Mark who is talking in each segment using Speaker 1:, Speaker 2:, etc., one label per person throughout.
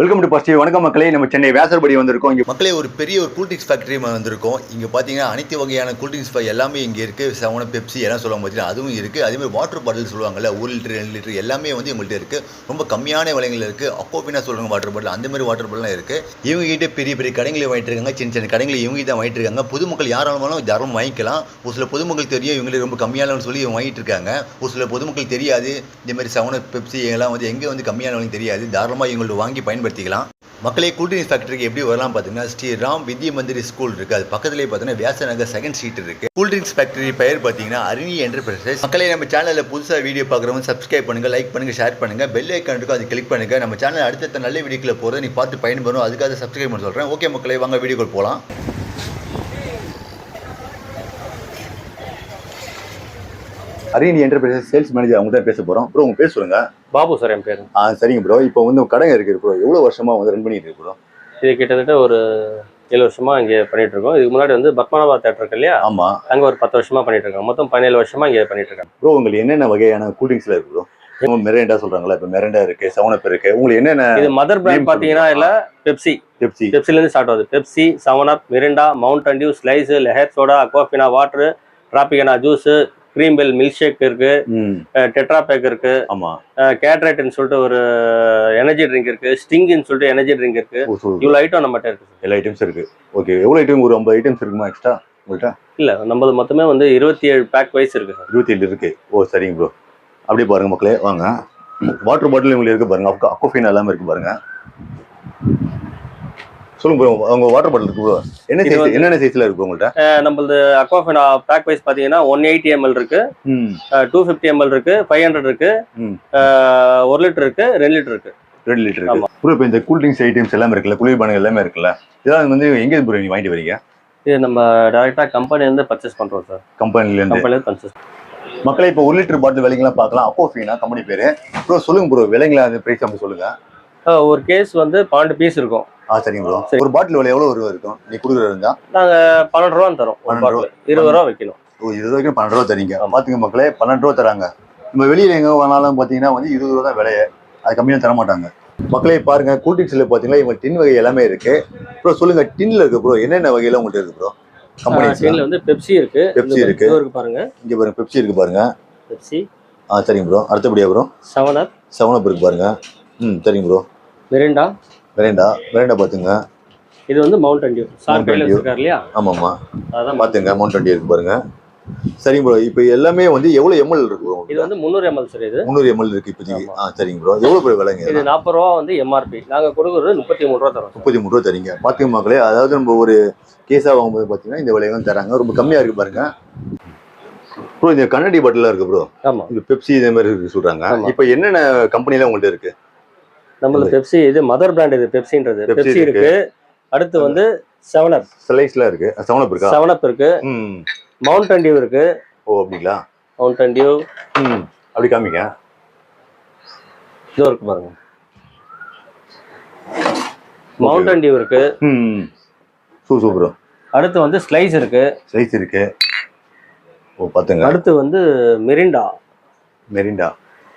Speaker 1: Welcome to positive வணக்கம் மக்களே. நம்ம சென்னை வேசர்படி வந்திருக்கோம். இங்கே
Speaker 2: மக்களே ஒரு பெரிய ஒரு கூல்ட்ரிங்க்ஸ் ஃபேக்ட்ரி வந்திருக்கோம். இங்கே பார்த்தீங்கன்னா அனைத்து வகையான கூல்ட்ரிங்க்ஸ் எல்லாமே இங்கே இருக்குது செவன பெப்சி எல்லாம் சொல்லுவாங்க பார்த்தீங்கன்னா அதுவும் இருக்குது அதேமாதிரி வாட்டர் பாட்டில் சொல்லுவாங்கல்ல ஒரு லிட்டர் ரெண்டு லிட்டர் எல்லாமே வந்து எங்கள்கிட்ட இருக்குது ரொம்ப கம்மியான விலைகள் இருக்குது அக்கோபினா சொல்கிறாங்க வாட்டர் பாட்டில் அந்த மாதிரி வாட்டர் பாட்டிலாம் இருக்குது இவங்ககிட்ட பெரிய பெரிய கடைகளை வாங்கிட்டு இருக்காங்க. சின்ன சின்ன கடைகளை இவங்க தான் வாங்கிட்டு இருக்காங்க. பொதுமக்கள் யாராலும் தாராளமாக வாங்கிக்கலாம். ஒரு சில பொதுமக்கள் தெரியும் இவங்களுக்கு ரொம்ப கம்மியானவங்க சொல்லி இவங்க வாங்கிட்டு இருக்காங்க. ஒரு சில பொதுமக்கள் தெரியாது. இந்த மாதிரி செவன பெப்சி எல்லாம் வந்து எங்கே வந்து கம்மியானவங்களுக்கு தெரியாது. தாராளமாக இவங்கள்ட்ட வாங்கி பயன்படுத்தி பயன்படுத்திக்கலாம். மக்களே கூல்ட்ரிங்க்ஸ் ஃபேக்டரிக்கு எப்படி வரலாம் பார்த்தீங்கன்னா ஸ்ரீ ராம் வித்ய மந்திரி ஸ்கூல் இருக்குது அது பக்கத்துலேயே பார்த்தீங்கன்னா வியாசநகர் செகண்ட் ஸ்ட்ரீட் இருக்குது கூல்ட்ரிங்க்ஸ் ஃபேக்டரி பெயர் பார்த்தீங்கன்னா அருணி என்டர்பிரைசஸ் மக்களே நம்ம சேனலில் புதுசாக வீடியோ பார்க்குறவங்க சப்ஸ்கிரைப் பண்ணுங்கள் லைக் பண்ணுங்கள் ஷேர் பண்ணுங்கள் பெல் ஐக்கான் இருக்கும் அது கிளிக் பண்ணுங்கள் நம்ம சேனல் அடுத்தடுத்த நல்ல வீடியோக்களை போகிறத நீ பார்த்து பயன்பெறும் அதுக்காக சப்ஸ்கிரைப் பண்ண சொல்கிறேன் ஓகே மக்களே வாங்க வீடியோக்கள் போகலாம்
Speaker 1: அரியணி என்டர்பிரைசஸ் சேல்ஸ் மேனேஜர் அவங்க தான் பேச போகிறோம் அப்புறம் உங்க பேர்
Speaker 3: பாபு சார் என் பேர்.
Speaker 1: ஆ சரிங்க ப்ரோ இப்போ வந்து கடை இருக்கு ப்ரோ எவ்வளவு வருஷமா வந்து ரன் பண்ணிட்டு இருக்கு ப்ரோ
Speaker 3: இது கிட்டத்தட்ட ஒரு ஏழு வருஷமா இங்கே பண்ணிட்டு இருக்கோம். இதுக்கு முன்னாடி வந்து பத்மநாபா தேட்டர் இருக்கு இல்லையா?
Speaker 1: ஆமா.
Speaker 3: அங்கே ஒரு பத்து வருஷமா பண்ணிட்டு இருக்கோம் மொத்தம் பதினேழு வருஷமா இங்கே பண்ணிட்டு இருக்காங்க.
Speaker 1: ப்ரோ உங்களுக்கு என்னென்ன வகையான கூல்ட்ரிங்க்ஸ்ல இருக்கு ப்ரோ மெரேண்டா சொல்றாங்களா? இப்போ மெரேண்டா இருக்கு செவனப் இருக்கு. உங்களுக்கு என்னென்ன
Speaker 3: இது மதர் பிராண்ட் பார்த்தீங்கன்னா இல்ல பெப்சி
Speaker 1: பெப்சி
Speaker 3: பெப்சிலேருந்து ஸ்டார்ட் ஆகுது. Pepsi seven up Mirinda mountain dew slice Lehar soda Aquafina water Tropicana juice cream bell milk shake இருக்கு டெட்ரா பேக் இருக்கு.
Speaker 1: ஆமா.
Speaker 3: கேட்ரேட்னு சொல்லிட்டு ஒரு எனர்ஜி ட்ரிங்க் இருக்கு. ஸ்டிங்னு சொல்லிட்டு எனர்ஜி ட்ரிங்க் இருக்கு.
Speaker 1: ஓ சொல்லுங்க.
Speaker 3: இவ்வளோ ஐட்டம் நம்மகிட்ட இருக்கு
Speaker 1: எல்லா ஐட்டம்ஸ் இருக்கு. ஓகே எவ்வளவு ஐட்டம் ஒரு ஐம்பது ஐட்டம்ஸ் இருக்குமா எக்ஸ்ட்ரா உங்கள்கிட்ட
Speaker 3: இல்ல நம்மளது மொத்தமே வந்து இருபத்தி ஏழு பேக் வைஸ் இருக்கு
Speaker 1: இருபத்தி ஏழு இருக்கு. ஓ சரிங்க ப்ரோ அப்படியே பாருங்க மக்களே வாங்க. வாட்டர் பாட்டில் உங்களுக்கு இருக்கு பாருங்க. அக்கோ அக்கோஃபின் எல்லாமே இருக்கு பாருங்க. சொல்லுங்க ப்ரோ உங்க வாட்டர் பாட்டில் இருக்கு ப்ரோ என்ன சைஸ் என்னென்ன சைஸ்ல இருக்கு உங்கள்கிட்ட
Speaker 3: நம்மளது அக்வாஃபினா பேக் வைஸ் பார்த்தீங்கன்னா ஒன் எயிட்டி எம்எல் இருக்கு. டூ ஃபிஃப்டி எம்எல் இருக்கு ஃபைவ் ஹண்ட்ரட் இருக்கு. ஒரு லிட்டர் இருக்கு ரெண்டு லிட்டர் இருக்கு.
Speaker 1: ரெண்டு லிட்டர் இருக்கு. ப்ரோ இப்போ இந்த கூல் ட்ரிங்க்ஸ் ஐட்டம்ஸ் எல்லாமே இருக்குல்ல குளிர்பானங்கள் எல்லாமே இருக்குல்ல இதெல்லாம் வந்து எங்க ப்ரோ நீங்க வாங்கிட்டு வரீங்க?
Speaker 3: இது நம்ம டைரக்டா கம்பெனி இருந்து பர்ச்சேஸ் பண்றோம் சார்
Speaker 1: கம்பெனில இருந்து?
Speaker 3: கம்பெனில பர்ச்சேஸ்
Speaker 1: மக்களே இப்போ ஒரு லிட்டர் பாட்டில் விலைங்கெல்லாம் பார்க்கலாம். அக்கோஃபினா கம்பெனி பேரு. ப்ரோ சொல்லுங்க ப்ரோ விலைங்களா அந்த பிரைஸ் அப்படி சொல்லுங்க.
Speaker 3: ஒரு கேஸ் வந்து பன்னெண்டு பீஸ் இருக்கும்.
Speaker 1: ஆ சரிங்க ப்ரோ. ஒரு பாட்டில் விலை எவ்வளவு ரூபா இருக்கும் நீ கொடுக்குறது? இருந்தா
Speaker 3: நாங்க பன்னெண்டு ரூபா தரோம்.
Speaker 1: பன்னெண்டு ரூபா.
Speaker 3: இருபது ரூபா வைக்கணும்.
Speaker 1: ஓ இருபது ரூபாய்க்கு பன்னெண்டு ரூபா தரீங்க. பாத்துங்க மக்களே பன்னெண்டு ரூபா தராங்க. நம்ம வெளியில எங்க வேணாலும் பாத்தீங்கன்னா வந்து இருபது ரூபா தான் விலையே அது கம்மியாக தர மாட்டாங்க. மக்களே பாருங்க கூல்ட்ரிங்க்ஸ்ல பாத்தீங்கன்னா இவங்க டின் வகை எல்லாமே இருக்கு. ப்ரோ சொல்லுங்க டின்ல இருக்கு ப்ரோ என்னென்ன வகையில உங்கள்கிட்ட இருக்கு ப்ரோ கம்பெனி
Speaker 3: டீன்ல வந்து பெப்சி இருக்கு. இது
Speaker 1: இருக்கு.
Speaker 3: பாருங்க.
Speaker 1: இங்க பாருங்க பெப்சி இருக்கு பாருங்க.
Speaker 3: பெப்சி
Speaker 1: ஆ சரிங்க ப்ரோ அடுத்தபடியா bro
Speaker 3: seven up
Speaker 1: seven up இருக்கு பாருங்க. ம் சரிங்க ப்ரோ
Speaker 3: மிரிண்டா
Speaker 1: வெரேண்டா வெரேண்டா பாத்துங்க
Speaker 3: இது வந்து மவுண்டன் டியூ சார் கையில். வச்சிருக்காரு இல்லையா?
Speaker 1: ஆமாம்மா.
Speaker 3: அதான்
Speaker 1: பாத்துங்க மவுண்ட் டுவெண்ட்டி இருக்கு பாருங்க. சரிங்க ப்ரோ இப்போ எல்லாமே வந்து எவ்வளவு எம்எல் இருக்கு ப்ரோ
Speaker 3: இது வந்து முந்நூறு எம்எல் சார் இது.
Speaker 1: முந்நூறு எம்எல் இருக்கு இப்போதைக்கு. ஆ சரிங்க ப்ரோ எவ்வளவு ப்ரோ விலைங்க
Speaker 3: இது நாற்பது ரூபா வந்து எம்ஆர்பி நாங்க கொடுக்குறது முப்பத்தி மூணு ரூபா தரோம்
Speaker 1: முப்பத்தி மூணு ரூபா தரீங்க. பாத்துங்க மக்களே அதாவது நம்ம ஒரு கேஸா வாங்கும்போது பாத்தீங்கன்னா இந்த விலையும் தராங்க. ரொம்ப கம்மியா இருக்கு பாருங்க. ப்ரோ இந்த கண்ணாடி பாட்டிலாம் இருக்கு ப்ரோ
Speaker 3: ஆமா.
Speaker 1: இது பெப்சி இதே மாதிரி இருக்கு சொல்றாங்க.
Speaker 3: ஆமா.
Speaker 1: இப்போ என்னென்ன கம்பெனில உங்கள்ட்ட இருக்கு?
Speaker 3: நம்மளது பெப்சி இது மதர் பிராண்ட் இது பெப்சின்றது பெப்சி இருக்கு. அடுத்து வந்து செவன் அப்
Speaker 1: ஸ்லைஸ்லாம் இருக்கு. செவன் அப் இருக்கா?
Speaker 3: செவன் அப் இருக்கு. மவுண்டன் டியூ இருக்கு.
Speaker 1: ஓ அப்படிங்களா?
Speaker 3: மவுண்டன் டியூ
Speaker 1: அப்படி காமிங்க.
Speaker 3: இது இருக்கு பாருங்க. மவுண்டன் டியூ இருக்கு.
Speaker 1: சூப்பர்.
Speaker 3: அடுத்து வந்து ஸ்லைஸ் இருக்கு.
Speaker 1: சைஸ் இருக்கு. ஓ பாத்துங்க
Speaker 3: அடுத்து வந்து மிரிண்டா
Speaker 1: மெரிண்டா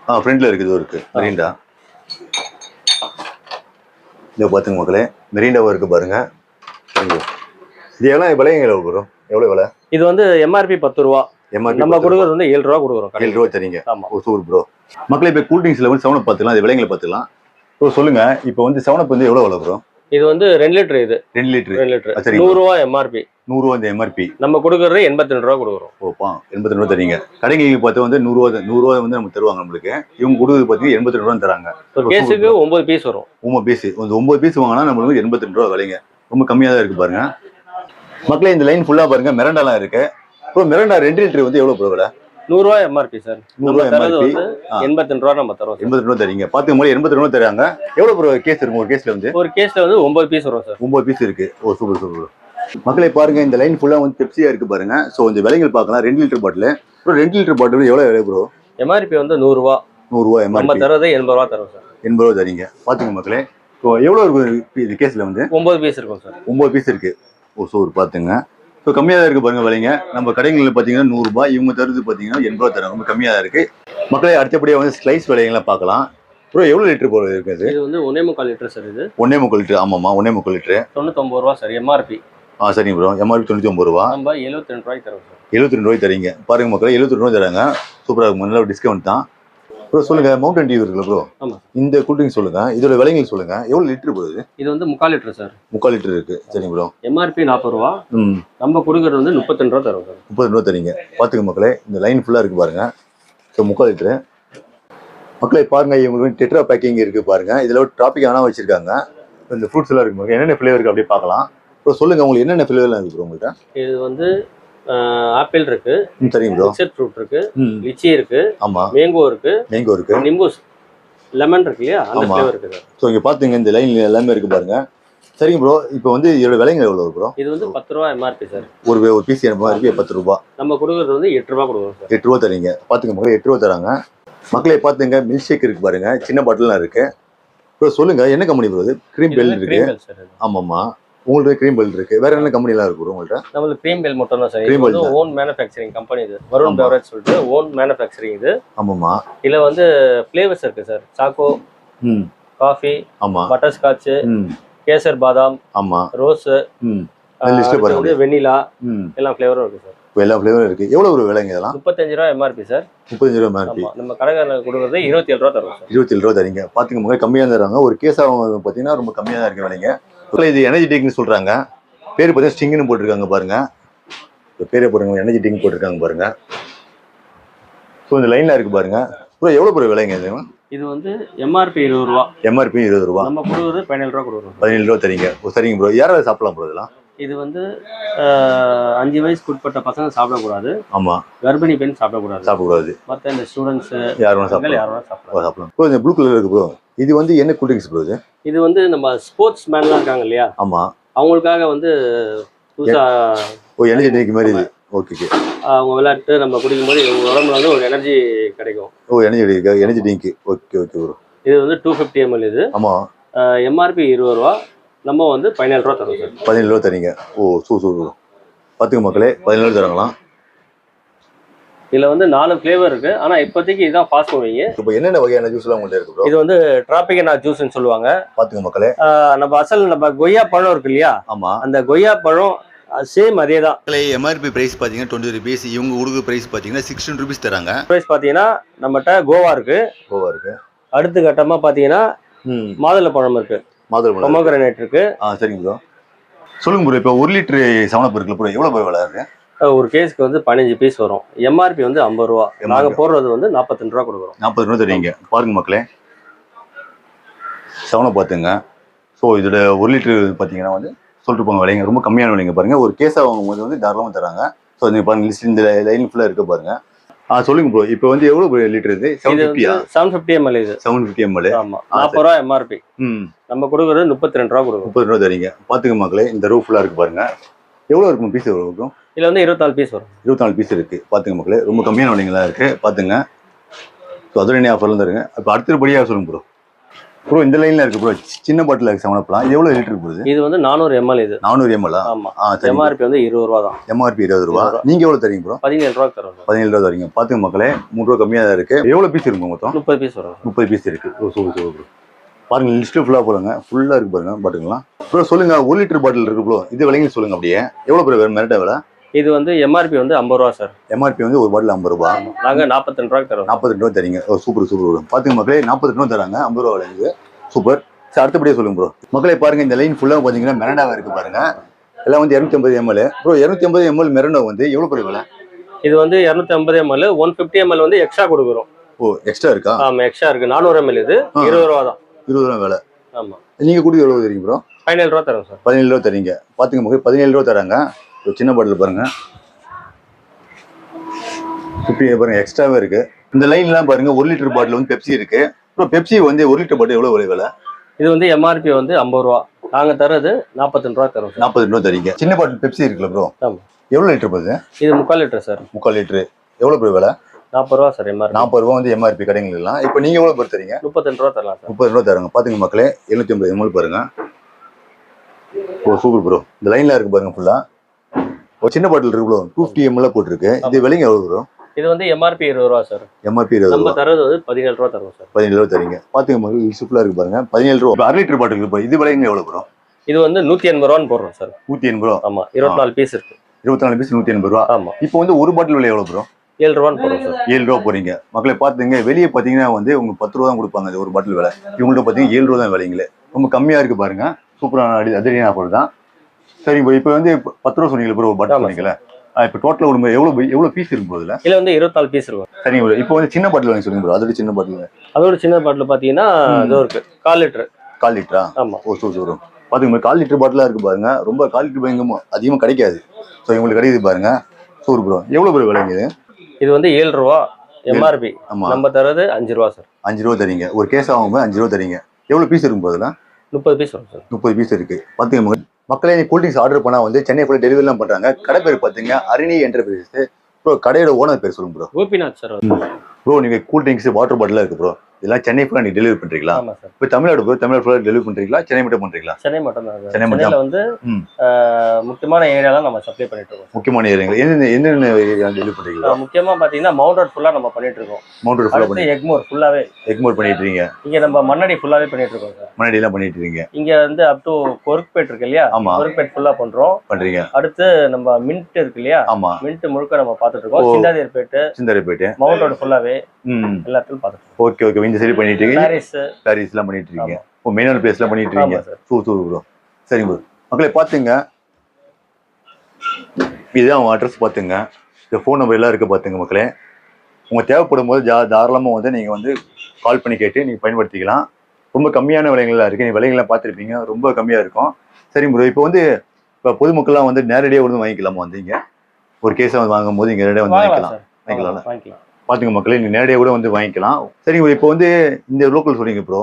Speaker 1: ஆ ஃப்ரண்ட்ல இருக்குது இது இருக்கு. மெரிண்டா இதை பாத்துங்க மக்களே மெரிண்டாவும் இருக்கு பாருங்க. இது எல்லாம் விலைங்க எவ்வளவு ப்ரோ எவ்வளவு விலை?
Speaker 3: இது வந்து எம்ஆர்பி பத்து ரூபா.
Speaker 1: எம்ஆர்பி
Speaker 3: நம்ம கொடுக்குறது வந்து ஏழு ரூபா கொடுக்குறோம்
Speaker 1: ஏழு. ரூபா தரீங்க.
Speaker 3: ஆமா.
Speaker 1: ஓ சூப்பர் ப்ரோ மக்களே இப்போ கூல் ட்ரிங்க்ஸ்ல வந்து செவனப் பார்த்துக்கலாம் அது விலைங்களை பார்த்துக்கலாம். ஸோ சொல்லுங்க இப்போ வந்து செவனப் வந்து எவ்வளோ விலை ப்ரோ
Speaker 3: இது வந்து ரெண்டு லிட்டர் இது.
Speaker 1: ரெண்டு லிட்டரு.
Speaker 3: ரெண்டு லிட்டர். நூறு ரூபா எம்ஆர்பி
Speaker 1: நூறுரூவா இந்த எம்ஆர்பி
Speaker 3: நம்ம கொடுக்குறது எண்பத்தி ரெண்டு ரூபா கொடுக்குறோம்.
Speaker 1: ஓப்பா எண்பத்தி ரெண்டு ரூபா தரீங்க. கடைங்க பார்த்து வந்து நூறுரூவா தான் நூறுரூவா வந்து நமக்கு தருவாங்க நம்மளுக்கு. இவங்க கொடுக்குறது பார்த்தீங்கன்னா எண்பத்தி ரெண்டு ரூபா தராங்க
Speaker 3: ஒரு கேஸுக்கு ஒன்பது பீஸ் வரும்.
Speaker 1: ஒன்பது பீஸ் ಒಂದು ஒன்பது பீஸ் வாங்கினா நம்மளுக்கு எண்பத்தி ரெண்டு ரூபா விலைங்க. ரொம்ப கம்மியாக தான் இருக்கு பாருங்க. மக்களே இந்த லைன் ஃபுல்லாக பாருங்க. மிரண்டாலாம் இருக்கு. ப்ரோ மிரண்டா ரெண்டு லிட்டர் வந்து எவ்வளோ ப்ரோ விலை
Speaker 3: நூறு ரூபா எம்ஆர்பி சார்.
Speaker 1: நூறுரூவா
Speaker 3: நம்ம
Speaker 1: எம்ஆர்பி.
Speaker 3: எண்பத்தி ரெண்டு ரூபா நம்ம தரோம்.
Speaker 1: எண்பத்தி ரெண்டு தரீங்க பார்த்து போது எண்பத்தி ரெண்டு தராங்க எவ்வளோ ப்ரோ கேஸ் இருக்கும் ஒரு கேஸில் வந்து?
Speaker 3: ஒரு கேஸ்ல வந்து ஒன்பது பீஸ் வரும் சார்.
Speaker 1: ஒன்பது பீஸ் இருக்கு. ஓ சூப்பர் சூப்பர் மக்களே பாருங்க இந்த லைன் ஃபுல்லா வந்து பெப்சியா இருக்கு பாருங்க. ஸோ இந்த விலைகள் பார்க்கலாம். ரெண்டு லிட்டர் பாட்டில் ப்ரோ ரெண்டு லிட்டர் பாட்டில் எவ்வளோ விலை ப்ரோ
Speaker 3: எம்ஆர்பி வந்து
Speaker 1: நூறுரூவா
Speaker 3: நம்ம
Speaker 1: எம்ஆர்பி
Speaker 3: தரது எண்பது ரூபா தரோம் சார்.
Speaker 1: எண்பது ரூபா தரீங்க பார்த்துங்க மக்களே ஸோ எவ்வளோ இருக்கும் இது கேஸில் வந்து?
Speaker 3: ஒன்பது பீஸ் இருக்கும் சார்.
Speaker 1: ஒன்பது பீஸ் இருக்கு. ஓ சூப்பர் பார்த்துங்க ஸோ கம்மியாக தான் இருக்கு பாருங்க விலைங்க. நம்ம கடைகளில் பார்த்தீங்கன்னா நூறுரூபா இவங்க தருது பார்த்தீங்கன்னா எண்பது தராங்க ரொம்ப கம்மியாக தான் இருக்கு. மக்களே அடுத்தபடியாக வந்து ஸ்லைஸ் விலைங்களாம் பார்க்கலாம். ப்ரோ எவ்வளோ லிட்டர் போல இருக்குது
Speaker 3: இது வந்து ஒன்னே முக்கால் லிட்டர் சார் இது.
Speaker 1: ஒன்னே முக்கால் லிட்டர் ஆமாம்மா ஒன்னே முக்கால் லிட்டரு
Speaker 3: தொண்ணூத்தொம்பது ரூபா சார் எம்ஆர்பி
Speaker 1: ஆ சரிங்க ப்ரோ எம்ஆர்பி தொண்ணூற்றி ஒம்பது ரூபா.
Speaker 3: நம்ம எழுபத்தி ரெண்டு ரூபாய்க்கு தரோம் சார்
Speaker 1: எழுபத்தி ரெண்டு ரூபாய் தரீங்க பாருங்க மக்களே எழுபத்தி ரெண்டு ரூபாய் தராங்க சூப்பராக இருக்கும் நல்ல டிஸ்கவுண்ட் தான். ப்ரோ சொல்லுங்க மவுண்டன் டியூ இருக்குல்ல ப்ரோ
Speaker 3: ஆமா.
Speaker 1: இந்த கூல்ட்ரிங்க் சொல்லுங்க இதோட விலைகள் சொல்லுங்க. எவ்வளோ லிட்டர் போகுது
Speaker 3: இது? வந்து முக்கால் லிட்டர் சார்
Speaker 1: முக்கால் லிட்டர் இருக்கு. சரிங்க ப்ரோ
Speaker 3: எம்ஆர்பி நாற்பது ரூபா
Speaker 1: ம்.
Speaker 3: நம்ம கொடுக்கறது வந்து முப்பத்தெண்டு ரூபா தரோம் சார்
Speaker 1: முப்பது ரூபா தரீங்க. பார்த்துங்க மக்களே இந்த லைன் ஃபுல்லாக இருக்கு பாருங்க. ஸோ முக்கால் லிட்டரு மக்களே பாருங்க இவங்களுக்கு டெட்ரா பேக்கிங் இருக்கு பாருங்க. இதில் ஒரு டாபிக் ஆனால் வச்சிருக்காங்க. இந்த ஃப்ரூட்ஸ் எல்லாம் இருக்கு. என்னென்ன ஃப்ளேவர் இருக்கு அப்படியே பார்க்கலாம். ப்ரோ சொல்லுங்க உங்களுக்கு என்னென்ன ஃப்ளேவர்லாம் இருக்கு உங்கள்கிட்ட
Speaker 3: இது வந்து ஆப்பிள் இருக்கு.
Speaker 1: சரிங்க ப்ரோ
Speaker 3: மிக்சர் ஃப்ரூட் இருக்கு. லிச்சி இருக்கு.
Speaker 1: ஆமாம்
Speaker 3: மேங்கோ இருக்கு.
Speaker 1: மேங்கோ இருக்கு.
Speaker 3: நிம்பூஸ். லெமன் இருக்கு இல்லையா? அந்த
Speaker 1: ஆமா.
Speaker 3: ஃப்ளேவர் இருக்கு
Speaker 1: ஸோ இங்கே பார்த்துங்க இந்த லைன் எல்லாமே இருக்கு பாருங்க. சரிங்க ப்ரோ இப்போ வந்து இதோட விலைங்க எவ்வளோ ப்ரோ
Speaker 3: இது வந்து பத்து ரூபா எம்ஆர்பி சார்.
Speaker 1: ஒரு ஒரு பீஸ் இருக்கு பத்து ரூபா.
Speaker 3: நம்ம கொடுக்கறது வந்து எட்டு ரூபா கொடுக்குறோம் சார்.
Speaker 1: எட்டு ரூபா தரீங்க. பார்த்துங்க மக்களே எட்டு ரூபா தராங்க. மக்களே பார்த்துங்க மில்க் ஷேக் இருக்கு பாருங்க. சின்ன பாட்டிலாம் இருக்கு. ப்ரோ சொல்லுங்க என்ன கம்பெனி ப்ரோ இது? க்ரீம் பெல் இருக்கு. ஆமாம்மா. உங்களுக்கு க்ரீம் பெல் இருக்கு. வேற என்ன கம்பெனிலாம் இருக்கு bro உங்கள்கிட்ட
Speaker 3: நம்மளுக்கு க்ரீம் பெல் மட்டும் தான் sir
Speaker 1: bell
Speaker 3: own manufacturing company இது. வருண்
Speaker 1: ஆமா.
Speaker 3: பெவரேஜ் சொல்லிட்டு ஓன் மேனுஃபேக்சரிங் இது.
Speaker 1: ஆமாம்மா.
Speaker 3: இதுல வந்து ஃப்ளேவர்ஸ் இருக்கு சார் சாக்கோ
Speaker 1: ம்.
Speaker 3: காஃபி
Speaker 1: ஆமாம்
Speaker 3: பட்டர் ஸ்காட்ச்
Speaker 1: ம்.
Speaker 3: கேசர் பாதாம்
Speaker 1: ஆமாம்
Speaker 3: ரோஸ் வெண்ணிலா
Speaker 1: ம்.
Speaker 3: எல்லா ஃப்ளேவரும் இருக்கு சார்
Speaker 1: எல்லா ஃப்ளேவரும் இருக்கு. எவ்வளோ ஒரு விலைங்க இதெல்லாம்?
Speaker 3: முப்பத்தஞ்சு ரூபா எம்ஆர்பி சார்
Speaker 1: முப்பத்தஞ்சு ரூபா
Speaker 3: ஆமா. நம்ம கடைக்காரங்க கொடுக்குறது இருபத்தி ஏழு ரூபா தரும்
Speaker 1: இருபத்தி ஏழு ரூபா தரீங்க. பார்த்துங்க மக்கள் கம்மியாக தராங்க. ஒரு கேஸாக பார்த்தீங்கன்னா ரொம்ப கம்மியாக தான் இருக்கு விலைங்க. இது எனர்ஜி ட்ரிங்க்னு சொல்கிறாங்க பேர் பார்த்தீங்கன்னா ஸ்டிங்னு போட்டிருக்காங்க பாருங்க. இப்போ பேரே போடுங்க எனர்ஜி ட்ரிங்க் போட்டிருக்காங்க பாருங்க. ஸோ இந்த லைனில் இருக்கு பாருங்க. ப்ரோ எவ்வளோ ப்ரோ விலைங்க இது?
Speaker 3: இது வந்து எம்ஆர்பி இருபது ரூபா.
Speaker 1: எம்ஆர்பி இருபது ரூபா.
Speaker 3: நம்ம கொடுக்குறது பதினேழு ரூபா கொடுக்குறோம்.
Speaker 1: பதினேழு ரூபா தரீங்க. சரிங்க ப்ரோ யாராவது சாப்பிடலாம் ப்ரோ இதெல்லாம்?
Speaker 3: இது வந்து அஞ்சு வயசுக்கு உட்பட்ட பசங்க சாப்பிடக்கூடாது.
Speaker 1: ஆமாம்
Speaker 3: கர்ப்பிணி பெண் சாப்பிடக்கூடாது.
Speaker 1: சாப்பிடக்கூடாது.
Speaker 3: மற்ற இந்த ஸ்டூடெண்ட்ஸ்
Speaker 1: யார் வேணா சாப்பிடலாம்.
Speaker 3: யார் வேணா சாப்பிடலாம்.
Speaker 1: சாப்பிடலாம். இந்த ப்ளூ கலர் இருக்கு ப்ரோ. இது வந்து என்ன கூல்ட்ரிங்க்ஸ் ப்ரோ இது?
Speaker 3: இது வந்து நம்ம ஸ்போர்ட்ஸ் மேன்லாம் இருக்காங்க இல்லையா?
Speaker 1: ஆமாம்
Speaker 3: அவங்களுக்காக வந்து புதுசா
Speaker 1: ஓ எனர்ஜி ட்ரிங்க் மாதிரி இது. ஓகே ஓகே
Speaker 3: அவங்க விளையாட்டு நம்ம குடிக்கும்போது இவங்க உடம்புல வந்து ஒரு எனர்ஜி கிடைக்கும்.
Speaker 1: ஓ energy energy drink okay okay bro
Speaker 3: இது வந்து டூ ஃபிஃப்டி எம்எல் இது.
Speaker 1: ஆமாம்
Speaker 3: எம்ஆர்பி இருபது ரூபா. நம்ம வந்து பதினேழு ரூபா தரோம் சார்.
Speaker 1: பதினேழு ரூபா தரீங்க. ஓ சூ சூ சூ பார்த்துங்க மக்களே பதினேழு ரூபா தராங்களாம்
Speaker 3: இதுல வந்து நாலு ஃப்ளேவர் இருக்கு. ஆனா இப்போதைக்கு இதுதான் ஃபாஸ்ட் மூவிங்
Speaker 1: இப்போ என்னென்ன வகையான ஜூஸ்லாம் உங்கள்ட்ட இருக்கு
Speaker 3: இது வந்து டிராபிகனா ஜூஸ்ன்னு சொல்லுவாங்க.
Speaker 1: பார்த்துங்க மக்களே.
Speaker 3: நம்ம அசல் நம்ம கொய்யா பழம் இருக்கு இல்லையா?
Speaker 1: ஆமாம்
Speaker 3: அந்த கொய்யா பழம் சேம் அதே தான்.
Speaker 2: எம்ஆர்பி ப்ரைஸ் பார்த்தீங்கன்னா டுவெண்ட்டி ருபீஸ் இவங்க கொடுக்குற ப்ரைஸ் பார்த்தீங்கன்னா சிக்ஸ்டீன் ருபீஸ் தராங்க.
Speaker 3: ப்ரைஸ் பார்த்தீங்கன்னா நம்மகிட்ட கோவா இருக்கு.
Speaker 1: கோவா இருக்கு.
Speaker 3: அடுத்த கட்டமா பார்த்தீங்கன்னா மாதுளை பழம் இருக்கு.
Speaker 1: மாதுளை
Speaker 3: பொமோகிரானேட் இருக்கு.
Speaker 1: ஆ சரிங்க ப்ரோ. சொல்லுங்க ப்ரோ இப்போ ஒரு லிட்டரு செவனப் இருக்குல்ல ப்ரோ எவ்வளோ ப்ரோ
Speaker 3: அஹ் ஒரு கேஸ்க்கு வந்து பதினஞ்சு பீஸ் வரும். எம்ஆர்பி வந்து ஐம்பது ரூபா. நாங்க
Speaker 1: MRP.
Speaker 3: போடுறது வந்து நாற்பத்தஞ்சு ரூபா கொடுக்குறோம்.
Speaker 1: நாற்பது ரூபா தருவீங்க. பாருங்க மக்களே. செவனப் பார்த்துங்க. ஸோ இதோட ஒரு லிட்டரு பார்த்தீங்கன்னா வந்து சொல்லிட்டு போங்க விலைங்க. ரொம்ப கம்மியான விலைங்க பாருங்க. ஒரு கேஸாக வாங்கும்போது வந்து தாராளமாக தராங்க. ஸோ நீங்கள் பாருங்க லிஸ்ட் இந்த லைன் ஃபுல்லாக இருக்க பாருங்க. ஆ சொல்லுங்க ப்ரோ இப்போ வந்து எவ்வளோ லிட்டர் இது? செவன் ஃபிஃப்டியா
Speaker 3: செவன் ஃபிஃப்டி எம்எல் இது.
Speaker 1: செவன் ஃபிஃப்டி எம்எல்
Speaker 3: ஆமா. நாற்பது ரூபா எம்ஆர்பி
Speaker 1: ம்.
Speaker 3: நம்ம கொடுக்குறது முப்பத்தி ரெண்டு ரூபா கொடுக்குறோம்.
Speaker 1: முப்பது ரூபா தரீங்க. பார்த்துங்க மக்களே இந்த ரூ ஃபுல்லாக இருக்கு பாருங்க. எவ்வளோ இருக்கும் பீஸ் எவ்வளோ இருக்கும்
Speaker 3: இதுல வந்து இருபத்தாலு பீஸ் வரும்.
Speaker 1: இருபத்தி நாலு பீஸ் இருக்கு. பார்த்துங்க மக்களே ரொம்ப கம்மியான விலைங்களா இருக்கு. பார்த்துங்க. ஸோ அதிரடி ஆஃபர்ல தான் இருக்கு இப்போ அடுத்தபடியாக சொல்லுங்க ப்ரோ ப்ரோ இந்த லைன்ல இருக்கு ப்ரோ சின்ன பாட்டில் இருக்கு செவனப்லாம் இது எவ்வளோ லிட்டர் போகுது
Speaker 3: இது? வந்து நானூறு எம்எல் இது.
Speaker 1: நானூறு எம்எல்ஆ
Speaker 3: ஆமா. எம்ஆர்பி வந்து இருபது ரூபா தான்.
Speaker 1: எம்ஆர்பி இருபது ரூபா.
Speaker 3: இருபது ரூபா.
Speaker 1: நீங்க எவ்வளோ தரீங்க ப்ரோ
Speaker 3: பதினேழு ரூபா தரும்
Speaker 1: பதினேழு ரூபா தரீங்க. பார்த்துங்க மக்களே. மூணு ரூபா கம்மியாக தான் இருக்கு. எவ்வளோ பீஸ் இருக்கு மொத்தம்?
Speaker 3: முப்பது பீஸ் வரும்
Speaker 1: முப்பது பீஸ் இருக்கு. சூப்பர் சூப்பர் ப்ரோ பாருங்க லிஸ்ட்டு ஃபுல்லாக போடுங்க. ஃபுல்லாக இருக்கு பாருங்க பாட்டுங்களாம் ப்ரோ சொல்லுங்க ஒரு லிட்டர் பாட்டில் இருக்கு ப்ரோ இது விலைங்க சொல்லுங்க அப்படியே. எவ்வளோ ப்ரோ மெரட்டா விலை?
Speaker 3: இது வந்து எம்ஆர்பி வந்து ஐம்பது ரூபா சார்
Speaker 1: எம்ஆர்பி வந்து ஒரு பாட்டில் ஐம்பது ரூபா.
Speaker 3: நாங்க நாற்பத்தி ரெண்டு ரூபாய்க்கு தரோம்.
Speaker 1: நாற்பத்தி ரூபா தரீங்க. சூப்பர் சூப்பர் பாத்துங்க மக்களே நாற்பத்தி ரூபா தராங்க. ஐம்பது ரூபா விளையுது சூப்பர் சரி அடுத்தபடியே சொல்லுங்க ப்ரோ மக்களே பாருங்க இந்த லைன் ஃபுல்லாக பார்த்தீங்கன்னா மெரண்டாவா இருக்கு பாருங்க. எல்லாம் வந்து இரநூத்தி ஐம்பது எம்எல் ப்ரோ இரநூத்தி ஐம்பது எம்எல் மெரண்டா வந்து எவ்வளோ பெரிய விலை?
Speaker 3: இது வந்து இரநூத்தி ஐம்பது எம்எல் ஒன் ஃபிஃப்டி எம்எல் வந்து எக்ஸ்ட்ரா கொடுக்குறோம்.
Speaker 1: ஓ எக்ஸ்ட்ரா இருக்கா?
Speaker 3: ஆமா எக்ஸ்ட்ரா இருக்கு. நானூறு எம்எல் இது. இருபது ரூபா தான்.
Speaker 1: இருபது ரூபா விலை.
Speaker 3: ஆமா.
Speaker 1: நீங்க கொடுத்து எவ்வளோ தரீங்க ப்ரோ
Speaker 3: பதினேழு ரூபா தரோம் சார்
Speaker 1: பதினேழு ரூபா தரீங்க. பாத்துங்க மக்கள் பதினேழு ரூபா தராங்க. ஒரு சின்ன பாட்டில் பாருங்க. ஃபிஃப்டி பாருங்க எக்ஸ்ட்ராவே இருக்கு. இந்த லைன்லாம் பாருங்க ஒரு லிட்டர் பாட்டில் வந்து பெப்சி இருக்கு. ப்ரோ பெப்சி வந்து ஒரு லிட்டர் பாட்டில் எவ்வளோ விலை விலை?
Speaker 3: இது வந்து எம்ஆர்பி வந்து ஐம்பது ரூபா. நாங்க தர்றது நாற்பத்தஞ்சு ரூபா தரோம் சார்.
Speaker 1: நாற்பது ரூபா தரீங்க சின்ன பாட்டில் பெப்சி இருக்குல்ல ப்ரோ. எவ்வளோ லிட்டர் போகுது?
Speaker 3: இது முக்கால் லிட்டர் சார்.
Speaker 1: முக்கால் லிட்டரு. எவ்வளோ பேர் விலை?
Speaker 3: நாற்பது ரூபா சார் எம்ஆர்பி
Speaker 1: நாற்பது ரூபா வந்து எம்ஆர்பி கடைங்களெல்லாம். இப்போ நீங்கள் எவ்வளோ பேர் தரீங்க
Speaker 3: முப்பத்தெண்டு ரூபா தரலாம் சார்.
Speaker 1: முப்பது ரூபா தராங்க பார்த்துங்க மக்களே எழுநூத்தி ஐம்பது எம்எல் பாருங்க. ஓ சூப்பர் ப்ரோ இந்த லைனில் இருக்கு பாருங்க ஃபுல்லாக ஒரு சின்ன பாட்டில் இருக்கு ப்ரோ டூ ஃபிஃப்டி எம்எல் போட்டிருக்கு. இது விலைங்க எவ்வளோ ப்ரோ
Speaker 3: இது வந்து எம்ஆர்பி இருபது ரூபா சார்.
Speaker 1: எம்ஆர்பி இருபது
Speaker 3: நம்ம தரது வந்து பதினேழு ரூபா தருவோம் சார்.
Speaker 1: பதினேழு ரூபா தரீங்க பாத்துங்க மக்கள் யூஸ்ஃபுல்லா இருக்கு பாருங்க. பதினேழு ரூபா அரை லிட்டர் பாட்டில் இப்போ இது விலைங்க எவ்வளவு ப்ரோ
Speaker 3: இது வந்து நூத்தி எண்பது ரூபான்னு போடுறோம் சார்.
Speaker 1: நூத்தி எண்பது ரூபா.
Speaker 3: ஆமா இருபத்தி நாலு பீஸ் இருக்கு.
Speaker 1: இருபத்தி நாலு பீஸ் நூத்தி எண்பது ரூபா.
Speaker 3: ஆமா.
Speaker 1: இப்போ வந்து ஒரு பாட்டில் விலை எவ்வளவு ப்ரோ
Speaker 3: ஏழு ரூபான்னு போடுறோம் சார்.
Speaker 1: ஏழு ரூபா போறீங்க. மக்களை பாத்துங்க வெளியே பாத்தீங்கன்னா வந்து உங்களுக்கு பத்து ரூபா தான் கொடுப்பாங்க ஒரு பாட்டில் விலை. இவங்கள்ட்ட பாத்தீங்கன்னா ஏழு ரூபா தான் விலைங்களே. ரொம்ப கம்மியா இருக்கு பாருங்க. சூப்பரான அடி அதிரடியான பொருள் தான். சரிங்க இப்போ வந்து பத்து ரூபா சொன்னீங்க ப்ரோ ஒரு பாட்டில். சொன்னீங்களே இப்போ டோட்டலாக ஒரு எவ்வளவு எவ்வளவு பீஸ் இருக்கும் போதுல
Speaker 3: இதுல வந்து இருபத்தி நாலு பீஸ் இருக்கும்.
Speaker 1: சரிங்க ப்ரோ இப்போ வந்து சின்ன பாட்டில் வாங்கி சொல்லுங்க ப்ரோ அதோட சின்ன பாட்டில்
Speaker 3: அதோட சின்ன பாட்டில் பாத்தீங்கன்னா
Speaker 1: ம்.
Speaker 3: இதோ இருக்கு. கால் லிட்டர்.
Speaker 1: கால் லிட்டரா?
Speaker 3: ஆமா.
Speaker 1: ஓ சூ சூ பாத்துங்க கால் லிட்டர் பாட்டிலா இருக்கு பாருங்க. ரொம்ப கால் லிட்டர் பயங்கரமா அதிகமா கிடைக்காது. ஸோ இவங்களுக்கு கிடைக்குது பாருங்க. சூர் ப்ரோ எவ்வளவு ப்ரோ விலைங்க இது?
Speaker 3: வந்து ஏழு ரூபா. எம்ஆர்பி
Speaker 1: ஆமா.
Speaker 3: நம்ம தரது அஞ்சு ரூபா சார்
Speaker 1: அஞ்சு ரூபா தரீங்க. ஒரு கேஸ் ஆகும்போது அஞ்சு ரூபா தரீங்க. எவ்வளவு பீஸ் இருக்கும் போதுல
Speaker 3: முப்பது பீஸ் வரும் சார்
Speaker 1: முப்பது பீஸ் இருக்கு. பாத்துங்க மக- மக்களே நீ கூல்ட்ரிங்க்ஸ் ஆர்டர் பண்ணா வந்து சென்னை ஃபுல்லாக டெலிவரிலாம் பண்றாங்க. கடை பேர் பாத்தீங்க அரிணி என்டர்பிரைசஸ் ப்ரோ கடையோட ஓனர் பேர் சொல்லுங்க ப்ரோ
Speaker 3: கோபிநாத் சார்
Speaker 1: ப்ரோ நீங்க கூல்ட்ரிங்க்ஸ் வாட்டர் பாட்டிலாம் இருக்கு ப்ரோ இதெல்லாம் சென்னை ஃபுல்லாக நீங்க டெலிவரி
Speaker 3: சார்
Speaker 1: இப்போ தமிழ்நாடு ப்ரோ தமிழ்நாடு ஃபுல்லாக டெலிவரி பண்றீங்களா? சென்னை மட்டும் பண்றீங்களா?
Speaker 3: சென்னை மட்டும் தான்
Speaker 1: சென்னை மட்டும்.
Speaker 3: வந்து முக்கியமான ஏரியாலாம் நம்ம சப்ளை பண்ணிட்டு இருக்கோம்
Speaker 1: முக்கியமான ஏரியாங்க என்னென்ன என்னென்ன ஏரியா டெலிவரி பண்றீங்களா?
Speaker 3: ஆஹ், முக்கியமா பாத்தீங்கன்னா மவுண்ட் ரோட் ஃபுல்லா நம்ம பண்ணிட்டு இருக்கோம்.
Speaker 1: மவுண்ட் ஃபுல்லாக பண்ணி
Speaker 3: அடுத்து எக்மோர் ஃபுல்லாவே
Speaker 1: எக்மோர் பண்ணிட்டு இருக்கீங்க
Speaker 3: இங்க நம்ம மண்ணடி ஃபுல்லாவே பண்ணிட்டு இருக்கோம் சார்
Speaker 1: எல்லாம் பண்ணிட்டு இருக்கீங்க
Speaker 3: இங்க வந்து அப் டு கொருக்பேட் இருக்கு இல்லையா?
Speaker 1: ஆமா.
Speaker 3: கொருக்பேட் ஃபுல்லா பண்றோம்.
Speaker 1: பண்றீங்க.
Speaker 3: அடுத்து நம்ம மின்ட் இருக்கு இல்லையா?
Speaker 1: ஆமா.
Speaker 3: மின்ட் முழுக்க நம்ம பாத்துட்டு இருக்கோம்.
Speaker 1: ஓ.
Speaker 3: சிந்தாதியர்பேட்டு
Speaker 1: சிந்தரை போயிட்டு
Speaker 3: மவுண்ட் ரோடு ஃபுல்லாவே
Speaker 1: ம்.
Speaker 3: எல்லாத்தையும் பாத்துட்டு
Speaker 1: ஓகே ஓகே. இந்த சரி பண்ணிட்டு இருக்கீங்க
Speaker 3: பாரிஸ்
Speaker 1: எல்லாம் பண்ணிட்டு இருக்கீங்க இப்போ மெயினான பிளேஸ்லாம் பண்ணிட்டு இருக்கீங்க
Speaker 3: சார்
Speaker 1: சூ சூ ப்ரோ சரிங்க ப்ரோ மக்களே பார்த்துங்க. இதுதான் அவங்க அட்ரஸ் பார்த்துங்க. இந்த ஃபோன் நம்பர் எல்லாம் இருக்கு பார்த்துங்க மக்களே. உங்க தேவைப்படும் போது ஜா தாராளமாக வந்து நீங்கள் வந்து கால் பண்ணி கேட்டு நீங்கள் பயன்படுத்திக்கலாம். ரொம்ப கம்மியான விலைகள்லாம் இருக்குது நீங்கள் விலைகள்லாம் பார்த்துருப்பீங்க. ரொம்ப கம்மியாக இருக்கும். சரி ப்ரோ இப்போ வந்து இப்போ பொதுமக்கள்லாம் வந்து நேரடியாக வந்து வாங்கிக்கலாமா வந்து இங்கே ஒரு கேஸை வந்து வாங்கும் போது இங்கே நேரடியாக வந்து வாங்கிக்கலாம்.
Speaker 3: சார் வாங்கிக்கலாம்.
Speaker 1: பாத்துங்க மக்களே நீங்க நேரடியாக கூட வந்து வாங்கிக்கலாம். சரிங்க இப்போ வந்து இந்த லோக்கல் சொல்றீங்க ப்ரோ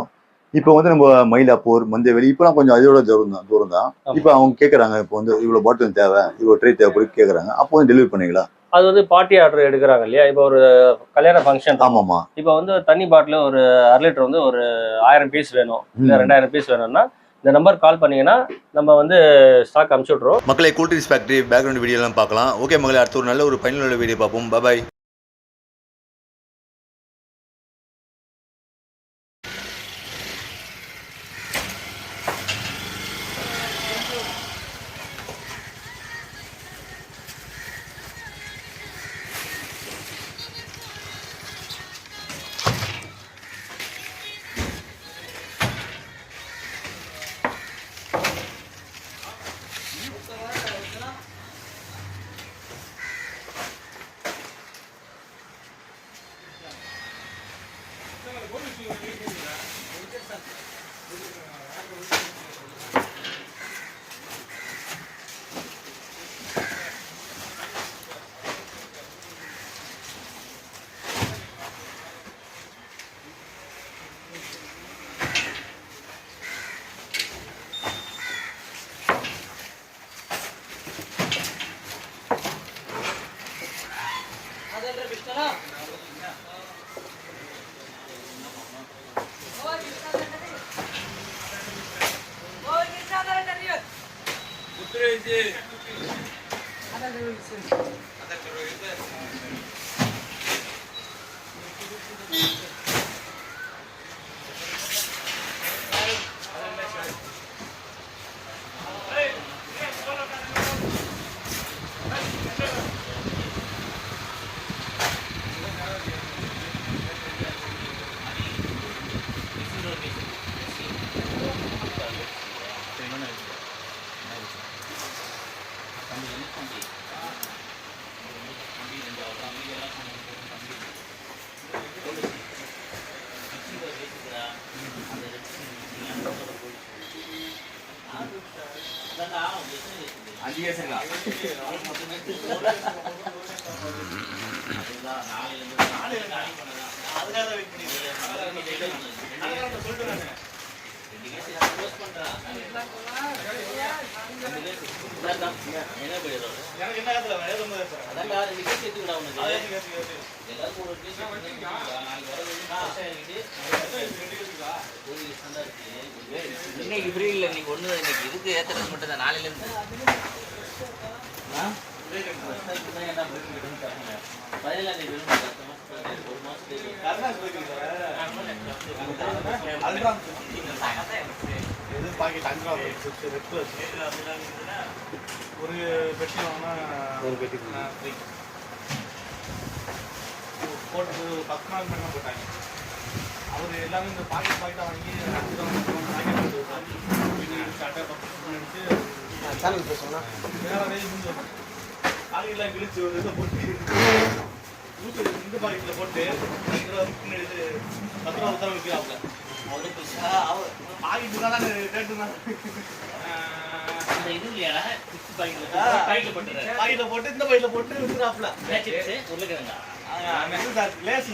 Speaker 1: இப்போ வந்து நம்ம மயிலாப்பூர் மந்தவெளி இப்போலாம் கொஞ்சம் அதோட தூரம் தான் தூரம் தான். இப்போ அவங்க கேட்குறாங்க இப்போ வந்து இவ்வளோ பாட்டில் தேவை இவ்வளோ ட்ரே தேவைப்படும் கேட்குறாங்க அப்போ வந்து டெலிவரி பண்ணீங்களா
Speaker 3: அது வந்து பார்ட்டி ஆர்டர் எடுக்கிறாங்க இல்லையா? இப்போ ஒரு கல்யாண ஃபங்க்ஷன்
Speaker 1: ஆமாம்மா.
Speaker 3: இப்போ வந்து தண்ணி பாட்டில் ஒரு அரை லிட்டர் வந்து ஒரு ஆயிரம் பீஸ் வேணும் இல்லை. ரெண்டாயிரம் பீஸ் வேணும்னா இந்த நம்பர் கால் பண்ணீங்கன்னா நம்ம வந்து ஸ்டாக் அனுப்பிச்சு விட்ருவோம்
Speaker 2: மக்களே கூல்ட்ரிங்ஸ் ஃபேக்ட்ரி பேக்ரவுண்ட் வீடியோலாம் பார்க்கலாம். ஓகே மக்களே அடுத்த ஒரு நல்ல ஒரு பயனுள்ள வீடியோ பார்ப்போம். பாய் அதுக்காக வெயிட் பண்ணி அதுக்காக சொல்லிட்டு
Speaker 4: இன்னைக்கு ஃப்ரீ இல்லை இன்னைக்கு ஒன்று இன்னைக்கு இதுக்கு ஏற்றுறது மட்டும் தான் நாளையிலேருந்து ஒரு பெட்டி வாங்கினா
Speaker 3: ஒரு பெட்டி
Speaker 4: free. போட்டு பத்து நாள் பண்ண போட்டாங்க அவர் எல்லாமே இந்த பாக்கெட் பாக்கெட்டாக வாங்கி பாக்கெட் சட்டை பக்கம் எடுத்து
Speaker 5: சேனல் பேசுவோம்னா
Speaker 4: வேற வேலை முடிஞ்சு பாக்கெட்லாம் கிழிச்சு ஒரு இதை போட்டு இந்த பாக்கெட்டில் போட்டு ரெண்டு ரூபா எடுத்து பத்து ரூபா உத்தரவு விற்கிறாப்ல பாக்கெட்டு தான் ரேட்டு தான்
Speaker 6: அந்த இது இல்லையா? சிப்ஸ் பாக்கெட்ல
Speaker 4: ஆ.
Speaker 6: பாக்கெட்ல போட்டுறாரு
Speaker 4: பாக்கெட்டில் போட்டு இந்த பாக்கெட்டில் போட்டு விற்கிறாப்ல
Speaker 6: உருளைக்கிழங்கா.
Speaker 4: லேஸ்